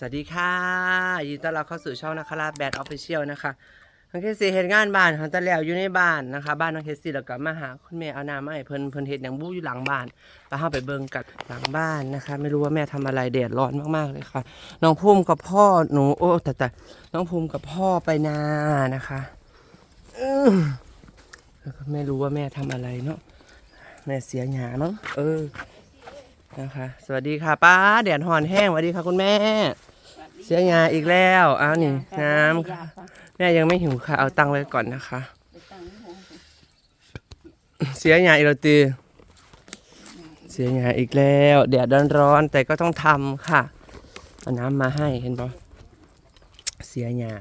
สวัสดีค่ะยินดีต้อนรับเข้าสู่ช่องนะคะลาแบดออฟฟิเชียลนะคะน้องเคสซี่เฮ็ดงานบ้านเขาจะแล้วอยู่ในบ้านนะคะ บ้านน้องเคสซี่แล้วก็มาหาคุณแม่เอาน้ำมาให้เพิ่นเพิ่นเฮ็ดหยังบู้อยู่หลังบ้านแล้วเฮาไปเบิ่งกันหลังบ้านนะคะ ไม่รู้ว่าแม่ทำอะไรแดดร้อนมากๆเลยค่ะ น้องภูมิกับพ่อหนูโอ้แต่แต่น้องภูมิกับพ่อไปนานะคะอื้อแล้วก็ไม่รู้ว่าแม่ทำอะไรเนาะแม่เสียหยามั้งเออ นะคะ สวัสดีค่ะป้าแดดหอนแห้งสวัสดีค่ะคุณแม่ เสียงาอีกแล้วอ้าวนี่น้ำค่ะแม่ยังไม่หิวค่ะ เอาตังไว้ก่อนนะคะ เสียงาอีกแล้วตีเสียงาอีกแล้วแดดร้อนๆแต่ก็ต้องทำค่ะเอาน้ำมาให้เห็นปะเสียงา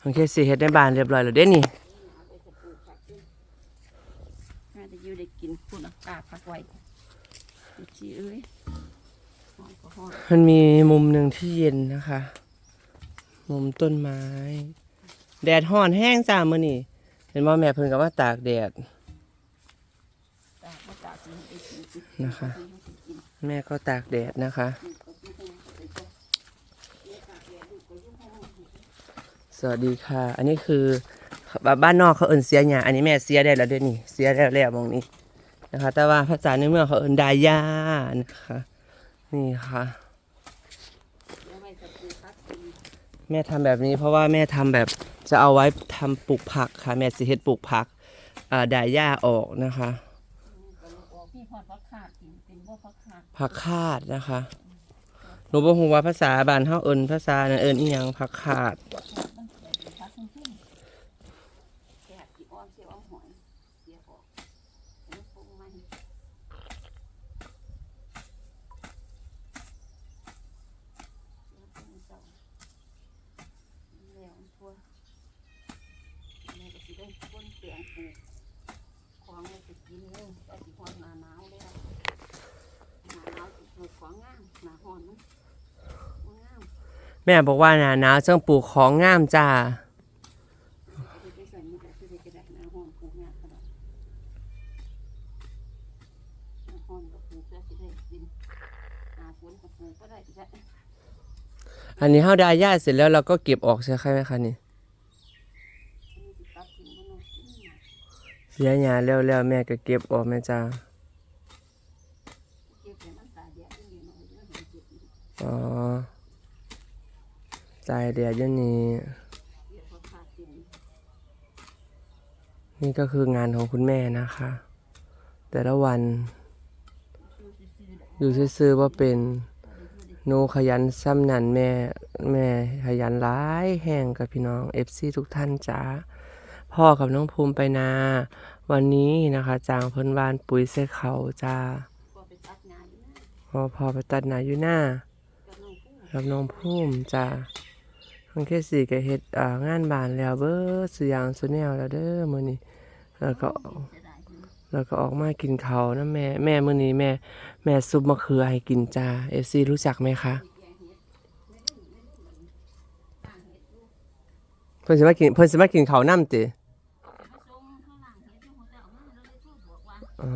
โอเคสิเฮ็ดในบ้านเรียบร้อยแล้วเด้นี่น่าจะอยู่ได้กินคุณอากาศพักไว้ ดูชีเอ้ยมันมีมุมหนึ่งที่เย็นนะคะ มุมต้นไม้ แดดห่อนแห้งจ้ามื้อนี่เห็นว่าแม่เพิ่นก็ว่าตากแดดนะคะ แม่ก็ตากแดดนะคะ สวัสดีค่ะ อันนี้คือบ้านนอกเขาเอินเสียหยาอันนี้แม่เสียได้แล้วเด้วยวนี่เสียได้แล้วมองนี้ นะคะ แต่ว่าภาษาในเมืองเขาเอินดายานะคะ นี่ค่ะ แม่ทำแบบนี้เพราะว่าแม่ทำแบบจะเอาไว้ทำปลูกผักค่ะ แม่สิเฮ็ดปลูกผักอ่าดายาออกนะคะผักขาดนเป็นบ่พักขาดผักคาดนะคะหนูบอกว่าภาษาบ้านเฮาเอินภาษานั่นเอินอีหยังผักคาด มันเสียเป็นพักทั้งที่แกะกี่อ้อมเสียอ้อมหอยเสียออกแล้วปรุงมันแล้วปรุงเจ้าแล้วทั่วแม่ก็สิได้ก้นเปลงปลูกของเลยจะกินเลยแต่สิฮอนหนาหนาวแล้วหนาหนาวสิปลูกของงามหนาฮอนมันบ่งามแม่บอกว่าหนาหนาวจังปลูกของงามจ้าอาไปใส่มือแต่ที่จะได้หนาฮอนปลูกงามขนาดหนาฮอนก็ปลูกแล้วสิได้กินหนาฝนก็ปลูกก็ได้จ้ะอันนี้เฮาดายาเสร็จแล้วเราก็เก็บออกใช่ไหมคะนี่ อันนี้สิตัดทิ้งบ่เนาะอืม เสียหยาแล้วแล้วแม่ก็เก็บออกแม่จ้าเก็บให้มันตากแดดจังเดียวเนาะเดี๋ยวมันเก็บอีกอ๋อตายแดดอยู่นี่เดี๋ยวพอขาดกินนี่ก็คืองานของคุณแม่นะคะ แต่ละวันอซื่อๆดอกอยู่ซื่อๆว่าเป็นหนูขยันซ้ำนันแม่ แม่ขยันร้ายแห่งกับพี่น้องเอฟซีทุกท่านจ้า พ่อกับน้องภูมิไปนา วันนี้นะคะจางเพิ่นวานปุ๋ยใส่เขาจ้าก็ไปตัดงานอยู่นะพอพอไปตัดหนาอยู่หน้ากับน้องผู้รับน้องภูมิจ้าทั้งแค่สี่ก็เฮ็ดอ่างานบานแล้วเบิดสุอยางสุแนวแล้วเด้อมื้อนี้แล้วก็เสียดายอยู่แล้วก็ออกมากินข้าวนะแม่แม่มื้อนี้แม่ แม่ซุปมะเขือให้กินจ้า FC รู้จักไหมคะเพิ่นสิมากินเพิ่นสิมากินข้าวน้ำติ อ๋อ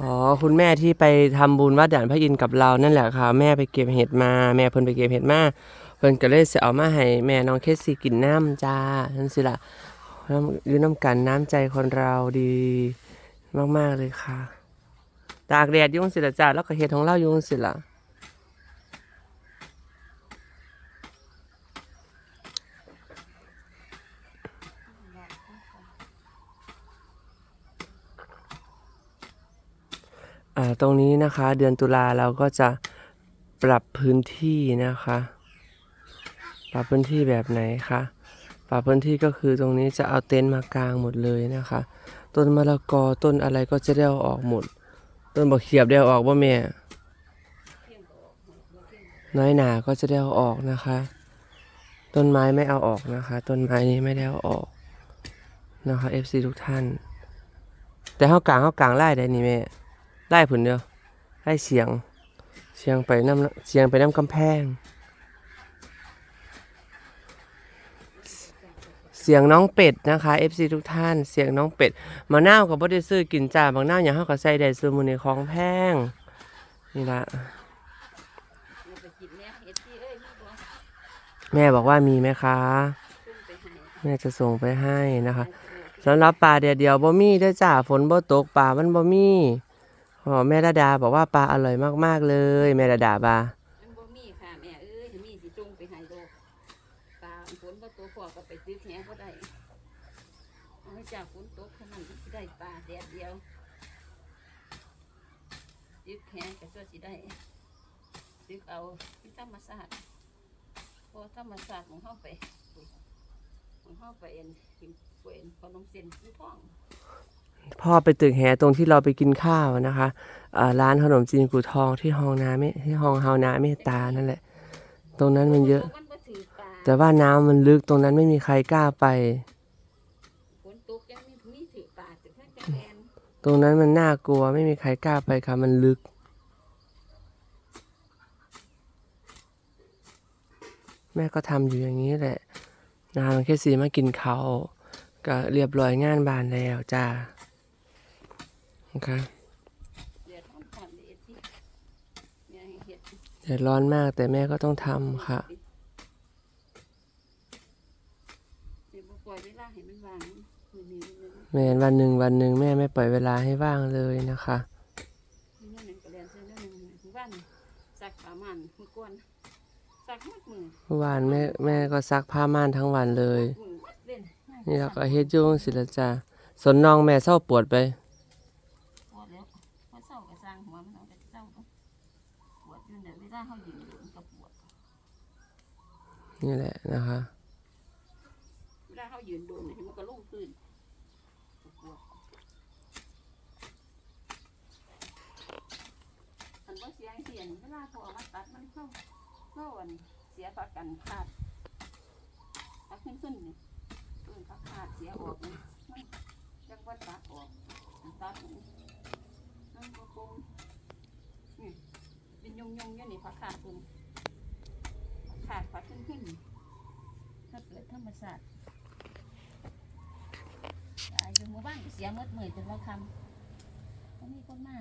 อ๋อคุณแม่ที่ไปทำบุญวัดด่านพระอินทร์กับเรานั่นแหละค่ะ แม่ไปเก็บเห็ดมา แม่เพิ่นไปเก็บเห็ดมาเพิ่นก็เลยสิเอามาให้แม่น้องเคสซี่กินน้ำจ้านั่นสิล่ะน้ำอยู่น้ำกันน้ำใจคนเราดีมากๆเลยค่ะ ตากแดดยุ่งสิละจ้าแล้วก็เห็ดของเรายุ่งสิละ อ่าตรงนี้นะคะเดือนตุลาเราก็จะปรับพื้นที่นะคะ ปรับพื้นที่แบบไหนคะปรับพื้นที่ก็คือตรงนี้จะเอาเต็นท์มากางหมดเลยนะคะ ต้นมะละกอต้นอะไรก็จะได้เอาออกหมด ต้นบักเขียบได้เอาออกบ่แม่น้อยหนาก็จะได้เอาออกนะคะ ต้นไม้ไม่เอาออกนะคะ ต้นไม้นี้ไม่ได้เอาออกนะคะ FC ทุกท่าน แต่เขากลางเขากลางไล่ได้นี่แม่ ไล่ผุนเดียวไล่เสียง เสียงไปน้ำเสียงไปน้ำกำแพง เสียงน้องเป็ดนะคะ FC ทุกท่าน เสียงน้องเป็ดมะนาวกับบ่ได้ซื้อกินจ้าบางนาวอย่างเฮาก็ใส่ได้ซื้อมื้อนี้ของแพง นี่ละแม่บอกว่ามีไหมคะ แม่จะส่งไปให้นะคะสำหรับปลาเดียวเดียวบ่มีเด้จ้าฝนบ่ตกปลามันบ่มี อ๋อแม่ระดาบอกว่าปลาอร่อยมากๆเลย แม่ระดาบามันบ่มีค่ะแม่เอ้ยถ้ามีสิจุงไปให้โลกตาฝนบ่ตกพอก็ไปตึกแหบ่ได้เอาให้จากฝนตกเท่านั้นสิได้ปลาแดดเดียวตึกแหก็ส่วนสิได้ตึกเอาที่ธรรมศาสตร์พอธรรมศาสตร์ของเฮาไปของเฮาไปเอ็นกินกล้วยขนมเส้นผู้ท้อง พ่อไปตึกแหตรงที่เราไปกินข้าวนะคะร้านขนมจีนกูทองที่ห้องนาเมที่ห้องเฮานาเมตานั่นแหละ ตรงนั้นมันเยอะ แต่ว่าน้ำมันลึกตรงนั้นไม่มีใครกล้าไป ตรงนั้นมันน่ากลัวไม่มีใครกล้าไปค่ะมันลึกแม่ก็ทำอยู่อย่างนี้แหละนางแค่สีมากินเขาก็เรียบร้อยงานบานแล้วจ้า นคะเดือดร้อนมากแต่แม่ก็ต้องทำค่ะแม่วันหนึ่งวันหนึ่งแม่ไม่ปล่อยเวลาให้ว่างเลยนะคะวันแม่แม่ก็ซักผ้าม่านทั้งวันเลย นี่เราก็เฮ็ดยุ่งศิลจ้าสนน้องแม่เศร้าปวดไป เศร้าก็สร้างหัวมันเอาแต่เศร้าปวดอยู่เนี่ยเวลาเขายืนอยู่มันก็ปวดนี่แหละนะคะเวลาเขายืนดนเนี่ยมันก็ลงพื้นปวดอันว่าเสียงเสียงเวลาพอเอามาตัดมันเข้าเข้าอันเสียประกันขาดตัดขึ้นขึ้นเนี่เออตัดขาดเสียออกมันจังว่าตัดออกตัด นี่นก็คงนี่เป็นยงยงๆอยู่นี่ผักขาดคุณขาดผักขึ้นขึ้นถ้าเกิดธรรมศาสตร์ตายอยู่หมู่บ้านเสียหมดมือจนว่าคำก็มีคนมา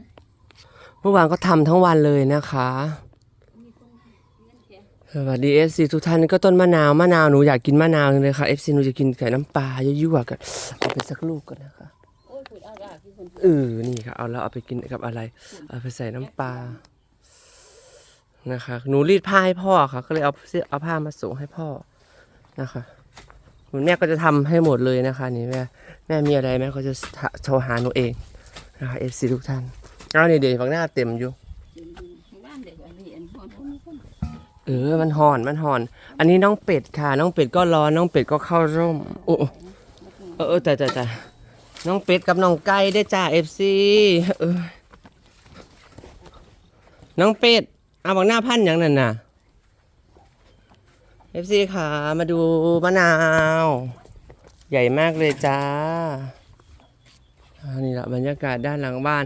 เมื่อวานก็ทำทั้งวันเลยนะคะ มีคนมาเงินแค่สวัสดีเอฟซีทุกท่านก็ต้นมะนาวมะนาวหนูอยากกินมะนาวจังเลยค่ะเอฟซีหนูจะกินไก่น้ำปลายั่วๆกันเอาไปสักลูกก่อนนะคะ เอาละพี่คนเออนี่ค่ะเอาแล้วเอาไปกินกับอะไร เอาไปใส่น้ำปลานะคะ หนูรีดผ้าให้พ่อค่ะ ก็เลยเอาเสื้อเอาผ้ามาส่งให้พ่อนะคะคุณแม่ก็จะทำให้หมดเลยนะคะนี่แม่แม่มีอะไรแม่ก็จะโทรหาหนูเองนะคะเอฟซีทุกท่านเอานี่เดี๋ยวฝั่งหน้าเต็มอยู่เออมันหอนมันหอน อันนี้น้องเป็ดค่ะ น้องเป็ดก็ร้อนน้องเป็ดก็เข้าร่มโอ้เออเออแต่แต่แต่ น้องเป็ดกับน้องไก่ได้จ้าเอฟซีน้องเป็ดเอาบักหน้าพันอย่างนั้นน่ะเอฟซีค่ะ มาดูมะนาว ใหญ่มากเลยจ้าอันนี้แหละบรรยากาศด้านหลังบ้าน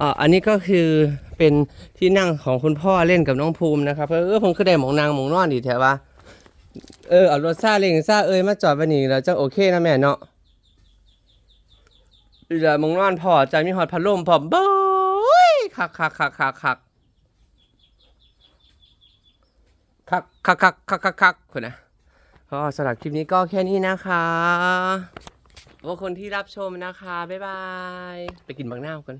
อ่ออันนี้ก็คือเป็นที่นั่งของคุณพ่อเล่นกับน้องภูมินะครับเออผมคือได้หมองนางหมองนอนดีแถวว่าเออเอารถซาเล้งซาเอ้ยมาจอดไว้นี่แล้วจะโอเคนะแม่เนาะ เดี๋ยวมองนอนพอใจมีหอดพัดลมพร้อมบ้ยคักคักคักคักคักคักคักคักคักคักคักคนนะก็สำหรับคลิปนี้ก็แค่นี้นะคะโอ้คนที่รับชมนะคะ บ๊ายบาย ไปกินบางหน้าวกัน